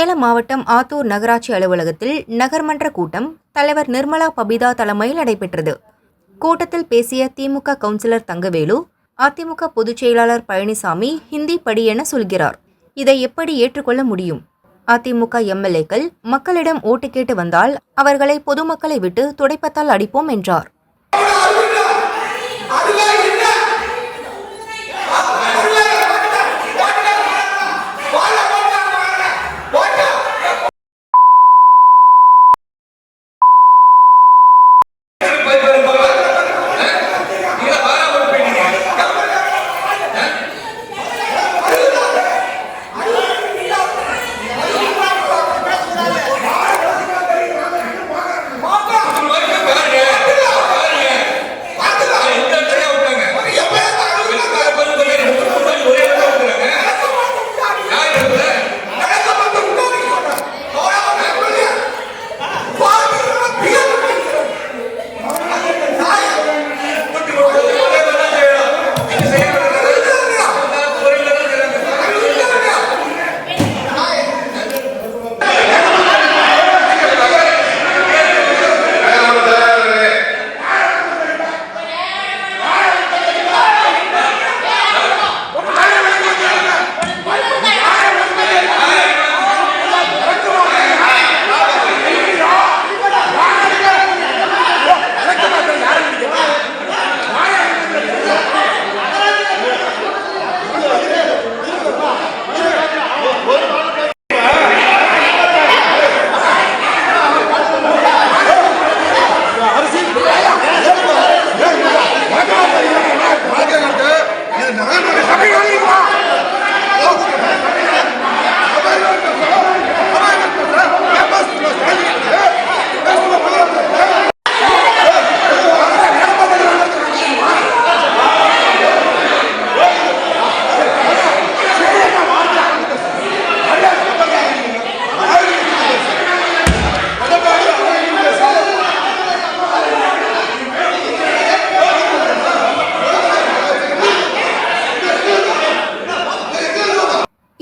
சேலம் மாவட்டம் ஆத்தூர் நகராட்சி அலுவலகத்தில் நகர்மன்ற கூட்டம் தலைவர் நிர்மலா பபிதா தலைமையில் நடைபெற்றது. கூட்டத்தில் பேசிய திமுக கவுன்சிலர் தங்கவேலு அதிமுக பொதுச் செயலாளர் பழனிசாமி ஹிந்தி படி என சொல்கிறார். இதை எப்படி ஏற்றுக்கொள்ள முடியும்? அதிமுக எம்எல்ஏக்கள் மக்களிடம் ஓட்டு கேட்டு வந்தால் அவர்களை பொதுமக்களை விட்டு துடைப்பத்தால் அடிப்போம் என்றார்.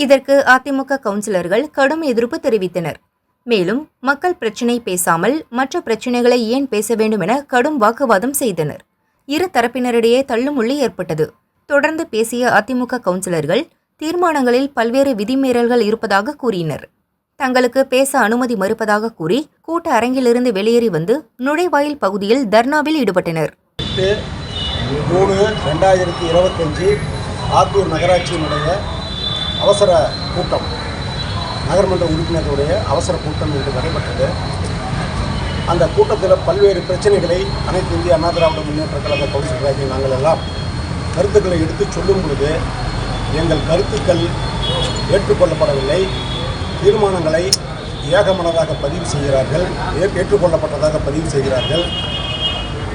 இதற்கு அதிமுக கவுன்சிலர்கள் கடும் எதிர்ப்பு தெரிவித்தனர். மேலும் மக்கள் பிரச்சினை பேசாமல் மற்ற பிரச்சினைகளை ஏன் பேச வேண்டும் என கடும் வாக்குவாதம் செய்தனர். இரு தரப்பினரிடையே தள்ளுமுள்ளி ஏற்பட்டது. தொடர்ந்து பேசிய அதிமுக கவுன்சிலர்கள் தீர்மானங்களில் பல்வேறு விதிமீறல்கள் இருப்பதாக கூறினர். தங்களுக்கு பேச அனுமதி மறுப்பதாக கூறி கூட்ட அரங்கிலிருந்து வெளியேறி வந்து நுழைவாயில் பகுதியில் தர்ணாவில் ஈடுபட்டனர். மூணு ரெண்டாயிரத்தி இருபத்தஞ்சு ஆத்தூர் நகராட்சியினுடைய அவசர கூட்டம். நகர்மன்ற உறுப்பினர்களுடைய அவசர கூட்டம் இன்று நடைபெற்றது. அந்த கூட்டத்தில் பல்வேறு பிரச்சனைகளை அனைத்து இந்திய அண்ணா திராவிட முன்னேற்ற கழக கவுன்சிலராகிய நாங்கள் எல்லாம் கருத்துக்களை எடுத்து சொல்லும் பொழுது எங்கள் கருத்துக்கள் ஏற்றுக்கொள்ளப்படவில்லை. தீர்மானங்களை ஏகமனதாக பதிவு செய்கிறார்கள். ஏ- ஏற்றுக்கொள்ளப்பட்டதாக பதிவு செய்கிறார்கள்.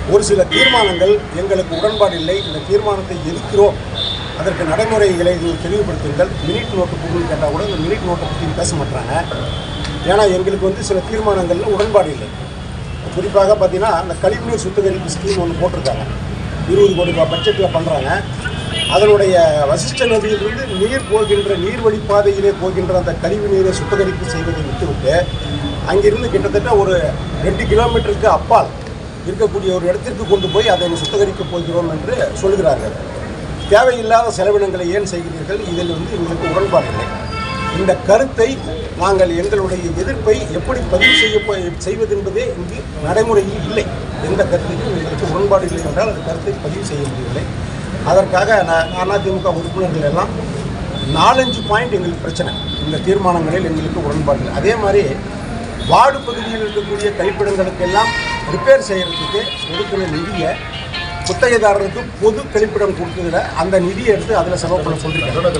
ஒரு சில தீர்மானங்கள் எங்களுக்கு உடன்பாடு இல்லை இந்த தீர்மானத்தை எதிர்க்கிறோம். அதற்கு நடைமுறைகளை நீங்கள் தெளிவுபடுத்துங்கள். மினிட் நோட்டு கொடுன்னு கேட்டால் கூட இந்த மினிட் நோட்டை பற்றி பேச மாட்டாங்க. ஏன்னா எங்களுக்கு வந்து சில தீர்மானங்களில் உடன்பாடு இல்லை. குறிப்பாக பார்த்தீங்கன்னா அந்த கழிவுநீர் சுத்திகரிப்பு ஸ்கீம் ஒன்று போட்டிருக்காங்க. இருபது கோடி ரூபாய் பட்ஜெட்டில் பண்ணுறாங்க அதனுடைய வசிஷ்ட நதியிலிருந்து நீர் போகின்ற நீர் பாதையிலே போகின்ற அந்த கழிவு நீரை சுத்திகரிப்பு செய்வதை விட்டுவிட்டு அங்கிருந்து கிட்டத்தட்ட ஒரு ரெண்டு கிலோமீட்டருக்கு அப்பால் இருக்கக்கூடிய ஒரு இடத்திற்கு கொண்டு போய் அதை சுத்திகரிக்கப் போகிறோம் என்று சொல்கிறார்கள் தேவையில்லாத செலவினங்களை ஏன் செய்கிறீர்கள்? இதில் வந்து எங்களுக்கு உடன்பாடு இல்லை. இந்த கருத்தை நாங்கள் எங்களுடைய எதிர்ப்பை எப்படி பதிவு செய்ய செய்வது என்பதே இங்கு நடைமுறையில் இல்லை. எந்த கருத்தையும் எங்களுக்கு உடன்பாடு இல்லை என்றால் அந்த கருத்தை பதிவு செய்ய முடியவில்லை. அதற்காக நான் அதிமுக உறுப்பினர்கள் எல்லாம் நாலஞ்சு பாயிண்ட் எங்களுக்கு பிரச்சனை. இந்த தீர்மானங்களில் எங்களுக்கு உடன்பாடு இல்லை. அதே மாதிரி வார்டு பகுதியில் இருக்கக்கூடிய கழிப்பிடங்களுக்கெல்லாம் ரிப்பேர் செய்கிறதுக்கு ஒதுக்கின நிதியை குத்தகைதாரருக்கு பொது கழிப்பிடம் கொடுத்ததில் அந்த நிதியை எடுத்து அதில் செலவு பண்ண சொல்லியிருக்காங்க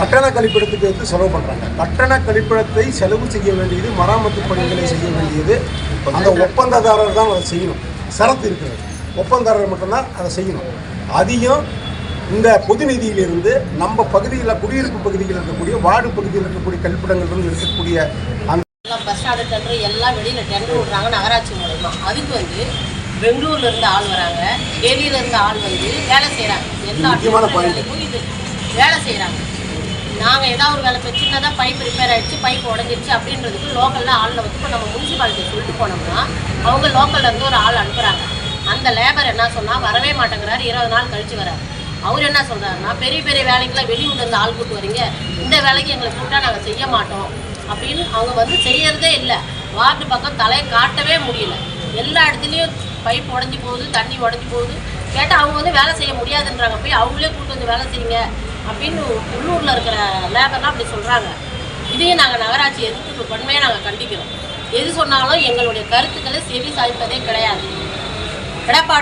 கட்டண கழிப்பிடத்துக்கு எடுத்து செலவு பண்ணுறாங்க கட்டண கழிப்பிடத்தை செலவு செய்ய வேண்டியது மராமத்து பணிகளை செய்ய வேண்டியது அந்த ஒப்பந்ததாரர் தான் அதை செய்யணும். சரத்து இருக்கிறது. ஒப்பந்ததாரர் மட்டும்தான் அதை செய்யணும். அதையும் இந்த பொது நிதியிலிருந்து நம்ம பகுதியில் குடியிருப்பு பகுதியில் இருக்கக்கூடிய வார்டு பகுதியில் இருக்கக்கூடிய கழிப்பிடங்களிலிருந்து இருக்கக்கூடிய அந்த பஸ் ஸ்டாண்டு டெண்டர் எல்லாம் வெளியில் டெண்டர் விடுறாங்க நகராட்சி மூலயமா. அதுக்கு வந்து பெங்களூர்ல இருந்து ஆள் வராங்க. டெல்லியில இருந்து ஆள் வந்து வேலை செய்கிறாங்க எல்லா. வேலைக்கும் இது வேலை செய்கிறாங்க நாங்கள் ஏதாவது ஒரு வேலை இப்போ சின்னதாக பைப் ரிப்பேர் ஆயிடுச்சு பைப் உடஞ்சிருச்சு அப்படின்றதுக்கு லோக்கலில் ஆளில் வச்சு இப்போ நம்ம முனிசிபாலிட்டி சொல்லிட்டு போனோம்னா அவங்க லோக்கல்ல இருந்து ஒரு ஆள் அனுப்புகிறாங்க அந்த லேபர் என்ன சொன்னால் வரவே மாட்டேங்கிறாரு இருபது நாள் கழிச்சு வராரு. அவர் என்ன சொல்கிறாருன்னா பெரிய பெரிய வேலைக்கெல்லாம் வெளியூர்ல இருந்து ஆள் கூட்டு வரீங்க. இந்த வேலைக்கு எங்களை கூப்பிட்டா நாங்கள் செய்ய மாட்டோம். அப்படின்னு அவங்க வந்து செய்யறதே இல்லை. வார்டு பக்கம் தலையை காட்டவே முடியல. எல்லா இடத்துலையும் பைப் உடஞ்சி போகுது தண்ணி உடஞ்சி போகுது. கேட்டால் அவங்க வந்து வேலை செய்ய முடியாதுன்றாங்க. போய் அவங்களே கூட்டு வந்து வேலை செய்யுங்க அப்படின்னு உள்ளூரில் இருக்கிற லேபர்லாம் அப்படி சொல்கிறாங்க இதையும் நாங்கள் நகராட்சி எதிர்த்து வன்மையாக நாங்கள் கண்டிக்கிறோம். எது சொன்னாலும் எங்களுடைய கருத்துக்களை செவி சாய்ப்பதே கிடையாது. எடப்பாடி